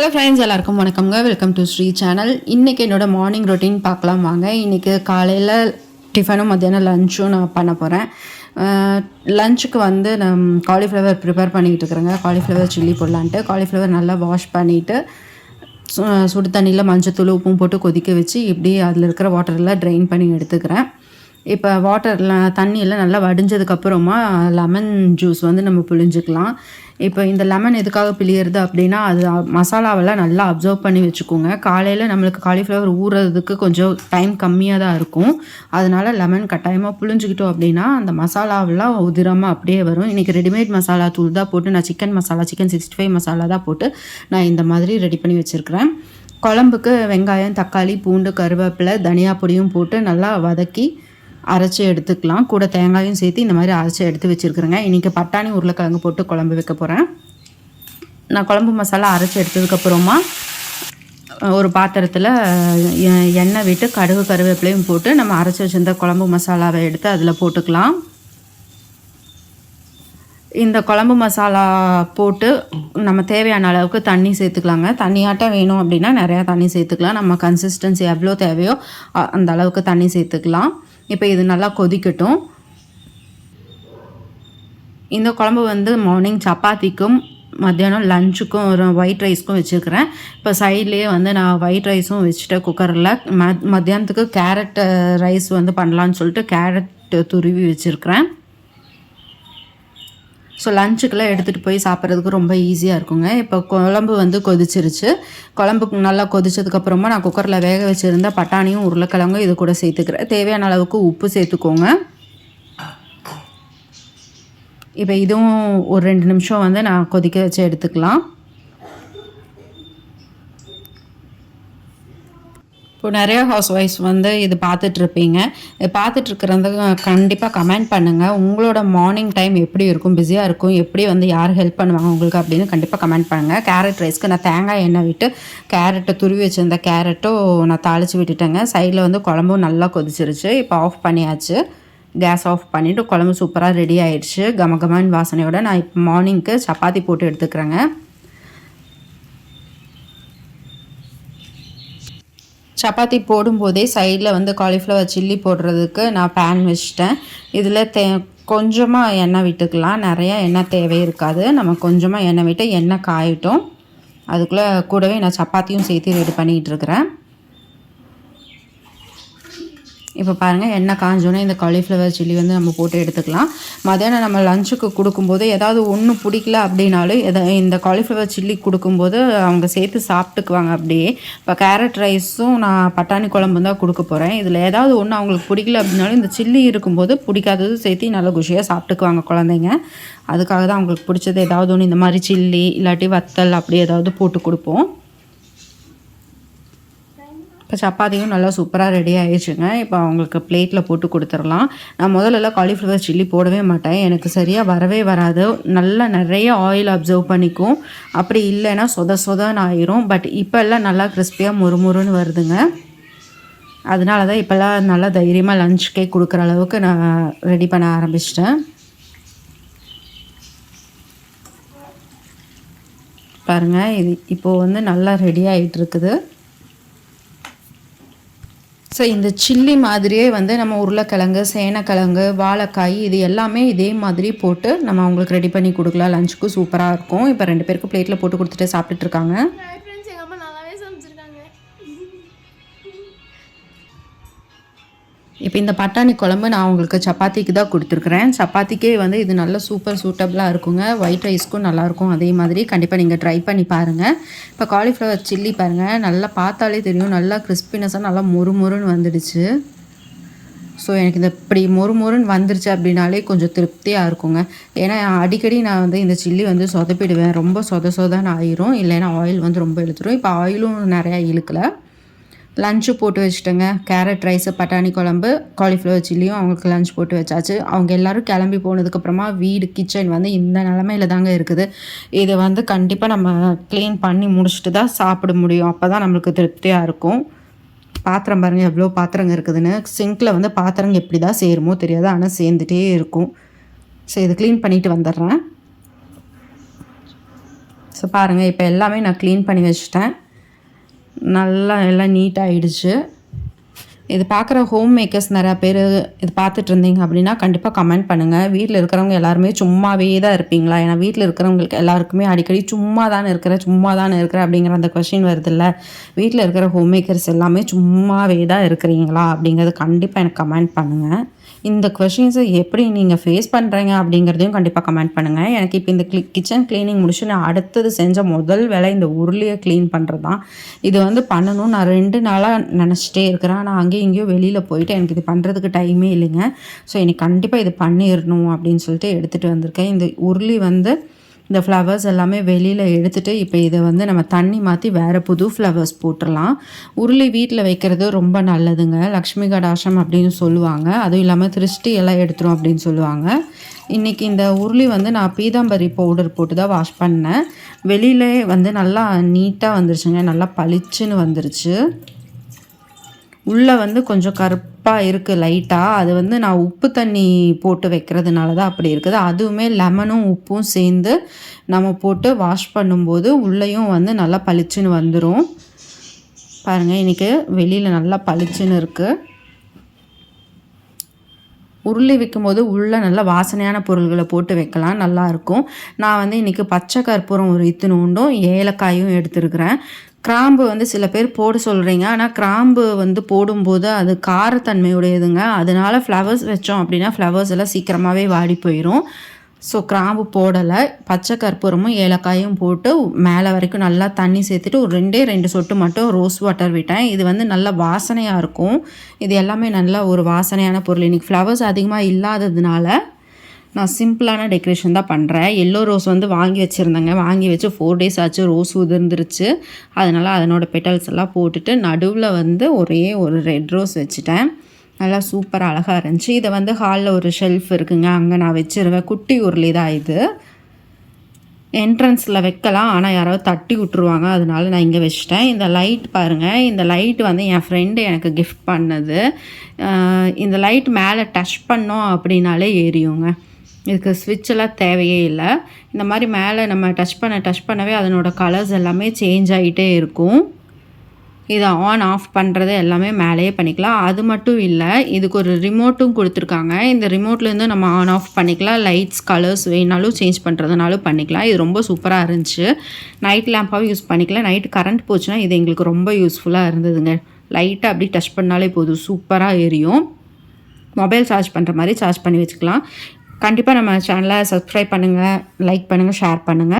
Hello friends எல்லாருக்கும் வணக்கம்ங்க. Welcome to Sri channel இன்றைக்கி என்னோட மார்னிங் ரொட்டீன் பார்க்கலாம் வாங்க. இன்றைக்கி காலையில் டிஃபனும் மத்தியானம் லஞ்சும் நான் பண்ண போகிறேன் லஞ்சுக்கு வந்து நான் காலிஃப்ளவர் ப்ரிப்பேர் பண்ணிக்கிட்டு இருக்கிறேங்க. காலிஃப்ளவர் சில்லி போடலான்ட்டு. காலிஃப்ளவர் நல்லா வாஷ் பண்ணிவிட்டு சுடு தண்ணியில் மஞ்சத்தூள் உப்பும் போட்டு கொதிக்க வச்சு இப்படி அதில் இருக்கிற வாட்டரெல்லாம் ட்ரைன் பண்ணி எடுத்துக்கிறேன். இப்போ வாட்டரில் தண்ணியெல்லாம் நல்லா வடிஞ்சதுக்கப்புறமா லெமன் ஜூஸ் வந்து நம்ம புழிஞ்சிக்கலாம். இப்போ இந்த லெமன் எதுக்காக பிழியறது அப்படின்னா அது மசாலாவெல்லாம் நல்லா அப்சர்வ் பண்ணி வச்சுக்கோங்க. காலையில் நம்மளுக்கு காலிஃப்ளவர் ஊறுறதுக்கு கொஞ்சம் டைம் கம்மியாக தான் இருக்கும். அதனால் லெமன் கட்டாயமாக புழிஞ்சிக்கிட்டோம் அப்படின்னா அந்த மசாலாவெல்லாம் உதிரமாக அப்படியே வரும். இன்றைக்கி ரெடிமேட் மசாலா தூள் தான் போட்டு நான் chicken masala chicken sixty five masala தான் போட்டு நான் இந்த மாதிரி ரெடி பண்ணி வச்சுருக்கிறேன். குழம்புக்கு வெங்காயம் தக்காளி பூண்டு கருவேப்பிலை தனியா பொடியும் போட்டு நல்லா வதக்கி அரைச்சி எடுத்துக்கலாம். கூட தேங்காயும் சேர்த்து இந்த மாதிரி அரைச்சி எடுத்து வச்சுருக்குறேங்க. இன்றைக்கி பட்டாணி உருளைக்கிழங்கு போட்டு குழம்பு வைக்க போகிறேன் நான் குழம்பு மசாலா அரைச்சி எடுத்ததுக்கப்புறமா ஒரு பாத்திரத்தில் எண்ணெய் விட்டு கடுகு கருவேப்பிலையும் போட்டு நம்ம அரைச்சி வச்சுருந்த குழம்பு மசாலாவை எடுத்து அதில் போட்டுக்கலாம். இந்த குழம்பு மசாலா போட்டு நம்ம தேவையான அளவுக்கு தண்ணி சேர்த்துக்கலாங்க. தண்ணியாட்டம் வேணும் அப்படின்னா நிறையா தண்ணி சேர்த்துக்கலாம். நம்ம கன்சிஸ்டன்சி எவ்வளோ தேவையோ அந்த அளவுக்கு தண்ணி சேர்த்துக்கலாம். இப்போ இது நல்லா கொதிக்கட்டும். இந்த குழம்பு வந்து மார்னிங் சப்பாத்திக்கும் மத்தியானம் லஞ்சுக்கும் ஒரு ஒயிட் ரைஸ்க்கும் வச்சுருக்கிறேன். இப்போ சைட்லேயே வந்து நான் ஒயிட் ரைஸும் வச்சுட்டேன் குக்கரில் ம மத்தியானத்துக்கு கேரட் ரைஸ் வந்து பண்ணலான்னு சொல்லிட்டு கேரட் துருவி வச்சுருக்கிறேன். ஸோ லஞ்சுக்கெல்லாம் எடுத்துகிட்டு போய் சாப்பிட்றதுக்கு ரொம்ப ஈஸியாக இருக்குங்க. இப்போ குழம்பு வந்து கொதிச்சிருச்சு. குழம்புக்கு நல்லா கொதிச்சதுக்கப்புறமா நான் குக்கரில் வேக வச்சுருந்த பட்டாணியும் உருளைக்கிழங்கும் இது கூட சேர்த்துக்கிறேன். தேவையான அளவுக்கு உப்பு சேர்த்துக்கோங்க. இப்போ இதுவும் ஒரு ரெண்டு நிமிஷம் வந்து நான் கொதிக்க வச்சு எடுத்துக்கலாம். இப்போ நிறைய ஹவுஸ் ஒய்ஃப்ஸ் வந்து இது பார்த்துட்ருப்பீங்க. இது பார்த்துட்ருக்கிறத கண்டிப்பாக கமெண்ட் பண்ணுங்கள் உங்களோட மார்னிங் டைம் எப்படி இருக்கும்? பிஸியாக இருக்கும். எப்படி வந்து யார் ஹெல்ப் பண்ணுவாங்க உங்களுக்கு அப்படின்னு கண்டிப்பாக கமெண்ட் பண்ணுங்கள் கேரட் ரைஸ்க்கு நான் தேங்காய் எண்ணெய் விட்டு கேரட்டை துருவி வச்சுருந்த கேரட்டும் நான் தாளித்து விட்டுட்டேங்க. சைடில் வந்து குழம்பும் நல்லா கொதிச்சிருச்சு. இப்போ ஆஃப் பண்ணியாச்சு. கேஸ் ஆஃப் பண்ணிவிட்டு குழம்பு சூப்பராக ரெடி ஆயிடுச்சு. கமகமான வாசனையோடு நான் இப்போ மார்னிங்க்கு சப்பாத்தி போட்டு எடுத்துக்கிறேங்க. சப்பாத்தி போடும்போதே சைடில் வந்து காலிஃப்ளவர் சில்லி போடுறதுக்கு நான் பேன் வச்சிட்டேன். இதில் தே கொஞ்சமாக எண்ணெய் விட்டுக்கலாம். நிறையா எண்ணெய் தேவை இருக்காது. நம்ம கொஞ்சமாக எண்ணெய் விட்டு எண்ணெய் காயட்டும். அதுக்குள்ளே கூடவே நான் சப்பாத்தியும் சேர்த்து ரெடி பண்ணிகிட்டு இருக்கிறேன். இப்போ பாருங்கள் எண்ணெய் காஞ்சோன்னே இந்த காலிஃப்ளவர் சில்லி வந்து நம்ம போட்டு எடுத்துக்கலாம். மதியானம் நம்ம லஞ்சுக்கு கொடுக்கும்போது ஏதாவது ஒன்று பிடிக்கல அப்படின்னாலும் எதை இந்த காலிஃப்ளவர் சில்லி கொடுக்கும்போது அவங்க சேர்த்து சாப்பிட்டுக்குவாங்க அப்படியே. இப்போ கேரட் ரைஸும் நான் பட்டாணி குழம்பு தான் கொடுக்க போகிறேன் இதில் ஏதாவது ஒன்று அவங்களுக்கு பிடிக்கல அப்படின்னாலும் இந்த சில்லி இருக்கும்போது பிடிக்காதது சேர்த்து நல்ல குஷியாக சாப்பிட்டுக்குவாங்க குழந்தைங்க. அதுக்காக தான் அவங்களுக்கு பிடிச்சது ஏதாவது ஒன்று இந்த மாதிரி சில்லி இல்லாட்டி வத்தல் அப்படி ஏதாவது போட்டு கொடுப்போம். இப்போ சப்பாத்தியும் நல்லா சூப்பராக ரெடி ஆயிடுச்சுங்க. இப்போ அவங்களுக்கு பிளேட்டில் போட்டு கொடுத்துடலாம். நான் முதல்லலாம் காலிஃப்ளவர் சில்லி போடவே மாட்டேன். எனக்கு சரியாக வரவே வராது. நல்லா நிறைய ஆயில் அப்சர்வ் பண்ணிக்கும். அப்படி இல்லைன்னா சொத சொதன்னு ஆயிரும். பட் இப்போல்லாம் நல்லா கிறிஸ்பியாக முறுமுறுன்னு வருதுங்க. அதனால தான் இப்போல்லாம் நல்லா தைரியமாக லஞ்சுக்கே கொடுக்குற அளவுக்கு நான் ரெடி பண்ண ஆரம்பிச்சிட்டேன். பாருங்கள் இது இப்போது வந்து நல்லா ரெடி ஆகிட்டு இருக்குது. ஸோ இந்த சில்லி மாதிரியே வந்து நம்ம உருளைக்கிழங்கு சேனைக்கிழங்கு வாழைக்காய் இது எல்லாமே இதே மாதிரி போட்டு நம்ம அவங்களுக்கு ரெடி பண்ணி கொடுக்கலாம். லஞ்சுக்கு சூப்பராக இருக்கும். இப்போ ரெண்டு பேருக்கு பிளேட்டில் போட்டு கொடுத்துட்டு சாப்பிட்டுட்ருக்காங்க இப்போ இந்த பட்டாணி குழம்பு நான் உங்களுக்கு சப்பாத்திக்கு தான் கொடுத்துருக்குறேன். சப்பாத்திக்கே வந்து இது நல்ல சூப்பர் சூட்டபிளாக இருக்குங்க. ஒயிட் ரைஸ்க்கும் நல்லாயிருக்கும் அதே மாதிரி கண்டிப்பாக நீங்கள் ட்ரை பண்ணி பாருங்கள் இப்போ காலிஃப்ளவர் சில்லி பாருங்கள் நல்லா பார்த்தாலே தெரியும். நல்லா கிறிஸ்பினஸாக நல்லா முறுமுறுன்னு வந்துடுச்சு. ஸோ எனக்கு இந்த இப்படி மொறு மொறுன்னு வந்துருச்சு அப்படின்னாலே கொஞ்சம் திருப்தியாக இருக்குங்க. ஏன்னா அடிக்கடி நான் வந்து இந்த சில்லி வந்து சொதப்பிடுவேன். ரொம்ப சொத சொதன்னு ஆயிரும். இல்லைன்னா ஆயில் வந்து ரொம்ப இழுத்துரும். இப்போ ஆயிலும் நிறையா இழுக்கலை. லஞ்சு போட்டு வச்சுட்டேங்க. கேரட் ரைஸு பட்டாணி குழம்பு காலிஃப்ளவர் சில்லியும் அவங்களுக்கு லஞ்ச் போட்டு வச்சாச்சு. அவங்க எல்லோரும் கிளம்பி போனதுக்கப்புறமா வீடு கிச்சன் வந்து இந்த நிலமையில தாங்க இருக்குது. இதை வந்து கண்டிப்பாக நம்ம க்ளீன் பண்ணி முடிச்சுட்டு தான் சாப்பிட முடியும். அப்போ தான் நம்மளுக்கு திருப்தியாக இருக்கும். பாத்திரம் பாருங்கள் எவ்வளோ பாத்திரங்க இருக்குதுன்னு. சிங்கில் வந்து பாத்திரங்க எப்படி தான் சேருமோ தெரியாது. ஆனால் சேர்ந்துட்டே இருக்கும். ஸோ இதை க்ளீன் பண்ணிவிட்டு வந்துடுறேன். ஸோ பாருங்கள் இப்போ எல்லாமே நான் க்ளீன் பண்ணி வச்சுட்டேன். நல்லா எல்லாம் நீட்டாகிடுச்சு இது பார்க்குற ஹோம் மேக்கர்ஸ் நிறையா பேர் இது பார்த்துட்டு இருந்தீங்க அப்படின்னா கண்டிப்பாக கமெண்ட் பண்ணுங்கள் வீட்டில் இருக்கிறவங்க எல்லாருமே சும்மாவே தான் இருப்பீங்களா? ஏன்னா வீட்டில் இருக்கிறவங்களுக்கு எல்லாருக்குமே அடிக்கடி சும்மா தானே இருக்கிற சும்மா தானே இருக்கிற அப்படிங்கிற அந்த கொஷின் வருதில்ல. வீட்டில் இருக்கிற ஹோம் மேக்கர்ஸ் எல்லாமே சும்மாவே தான் இருக்கிறீங்களா அப்படிங்கிறது கண்டிப்பாக எனக்கு கமெண்ட் பண்ணுங்கள் இந்த கொஷின்ஸை எப்படி நீங்கள் ஃபேஸ் பண்ணுறீங்க அப்படிங்கிறதையும் கண்டிப்பாக கமெண்ட் பண்ணுங்கள் எனக்கு இப்போ இந்த க்ளி கிச்சன் க்ளீனிங் முடிச்சு நான் அடுத்தது செஞ்ச முதல் வேலை இந்த உருளியை க்ளீன் பண்ணுறது தான் இது வந்து பண்ணணும் நான் ரெண்டு நாளாக நினச்சிட்டே இருக்கிறேன். நான் அங்கேயும் இங்கேயும் வெளியில் போயிட்டு எனக்கு இது பண்ணுறதுக்கு டைமே இல்லைங்க. ஸோ எனக்கு கண்டிப்பாக இது பண்ணிடணும் அப்படின்னு சொல்லிட்டு எடுத்துகிட்டு வந்திருக்கேன். இந்த உருளி வந்து இந்த ஃப்ளவர்ஸ் எல்லாமே வெளியில் எடுத்துகிட்டு இப்போ இதை வந்து நம்ம தண்ணி மாற்றி வேறு புது ஃப்ளவர்ஸ் போட்டுடலாம் உருளி வீட்டில் வைக்கிறது ரொம்ப நல்லதுங்க. லக்ஷ்மி கடாஷம் அப்படின்னு சொல்லுவாங்க. அதுவும் இல்லாமல் திருஷ்டி எல்லாம் எடுத்துரும் அப்படின்னு சொல்லுவாங்க. இன்றைக்கி இந்த உருளி வந்து நான் பீதாம்பரி பவுடர் போட்டு தான் வாஷ் பண்ணேன். வெளியிலே வந்து நல்லா நீட்டாக வந்துருச்சுங்க. நல்லா பளிச்சுன்னு வந்துருச்சு. உள்ளே வந்து கொஞ்சம் கருப்பாக இருக்குது லைட்டாக அது வந்து நான் உப்பு தண்ணி போட்டு வைக்கிறதுனால தான் அப்படி இருக்குது. அதுவுமே லெமனும் உப்பும் சேர்ந்து நம்ம போட்டு வாஷ் பண்ணும்போது உள்ளேயும் வந்து நல்லா பளிச்சுன்னு வந்துடும் பாருங்கள் இன்றைக்கி வெளியில் நல்லா பளிச்சுன்னு இருக்குது உருளி வைக்கும்போது உள்ளே நல்லா வாசனையான பொருள்களை போட்டு வைக்கலாம் நல்லாயிருக்கும் நான் வந்து இன்றைக்கி பச்சை கற்பூரம் ஒரு இத்தினூண்டும் ஏலக்காயும் எடுத்துருக்கிறேன். கிராம்பு வந்து சில பேர் போட சொல்கிறீங்க ஆனால் கிராம்பு வந்து போடும்போது அது காரத்தன்மையுடையதுங்க. அதனால ஃப்ளவர்ஸ் வச்சோம் அப்படின்னா ஃப்ளவர்ஸ் எல்லாம் சீக்கிரமாகவே வாடி போயிடும் ஸோ கிராம்பு போடலை. பச்சை கற்பூரமும் ஏலக்காயும் போட்டு மேலே வரைக்கும் நல்லா தண்ணி சேர்த்துட்டு ஒரு ரெண்டே ரெண்டு சொட்டு மட்டும் ரோஸ் வாட்டர் விட்டேன். இது வந்து நல்ல வாசனையாக இருக்கும். இது எல்லாமே நல்ல ஒரு வாசனையான பொருள். இன்றைக்கி ஃப்ளவர்ஸ் அதிகமாக இல்லாததுனால நான் சிம்பிளான டெக்கரேஷன் தான் பண்ணுறேன் எல்லோ ரோஸ் வந்து வாங்கி வச்சுருந்தேங்க. வாங்கி வச்சு ஃபோர் டேஸ் ஆச்சு. ரோஸ் உதிர்ந்துருச்சு. அதனால் அதனோட பெட்டல்ஸ் எல்லாம் போட்டுட்டு நடுவில் வந்து ஒரே ஒரு ரெட் ரோஸ் வச்சுட்டேன். நல்லா சூப்பராக அழகாக இருந்துச்சு. இதை வந்து ஹாலில் ஒரு ஷெல்ஃப் இருக்குங்க. அங்கே நான் வச்சுருவேன். குட்டி உருளி தான் இது. என்ட்ரன்ஸில் வைக்கலாம். ஆனால் யாராவது தட்டி விட்ருவாங்க அதனால நான் இங்கே வச்சுட்டேன். இந்த லைட் பாருங்கள் இந்த லைட் வந்து என் ஃப்ரெண்டு எனக்கு கிஃப்ட் பண்ணது. இந்த லைட் மேலே டச் பண்ணோம் அப்படின்னாலே ஏறியுங்க இதுக்கு ஸ்விட்செல்லாம் தேவையே இல்லை. இந்த மாதிரி மேலே நம்ம டச் பண்ண டச் பண்ணவே அதனோட கலர்ஸ் எல்லாமே சேஞ்ச் ஆகிட்டே இருக்கும். இதை ஆன் ஆஃப் பண்ணுறது எல்லாமே மேலேயே பண்ணிக்கலாம். அது மட்டும் இல்லை இதுக்கு ஒரு ரிமோட்டும் கொடுத்துருக்காங்க. இந்த ரிமோட்லேருந்து நம்ம ஆன் ஆஃப் பண்ணிக்கலாம். லைட்ஸ் கலர்ஸ் வேணாலும் சேஞ்ச் பண்ணுறதுனாலும் பண்ணிக்கலாம். இது ரொம்ப சூப்பராக இருந்துச்சு. நைட் லேம்பாகவும் யூஸ் பண்ணிக்கலாம். நைட் கரண்ட் போச்சுன்னா இது எங்களுக்கு ரொம்ப யூஸ்ஃபுல்லாக இருந்ததுங்க. லைட்டாக அப்படி டச் பண்ணாலே போதும். சூப்பராக எரியும். மொபைல் சார்ஜ் பண்ணுற மாதிரி சார்ஜ் பண்ணி வச்சுக்கலாம். கண்டிப்பாக நம்ம சேனலை சப்ஸ்கிரைப் பண்ணுங்கள் லைக் பண்ணுங்கள் ஷேர் பண்ணுங்கள்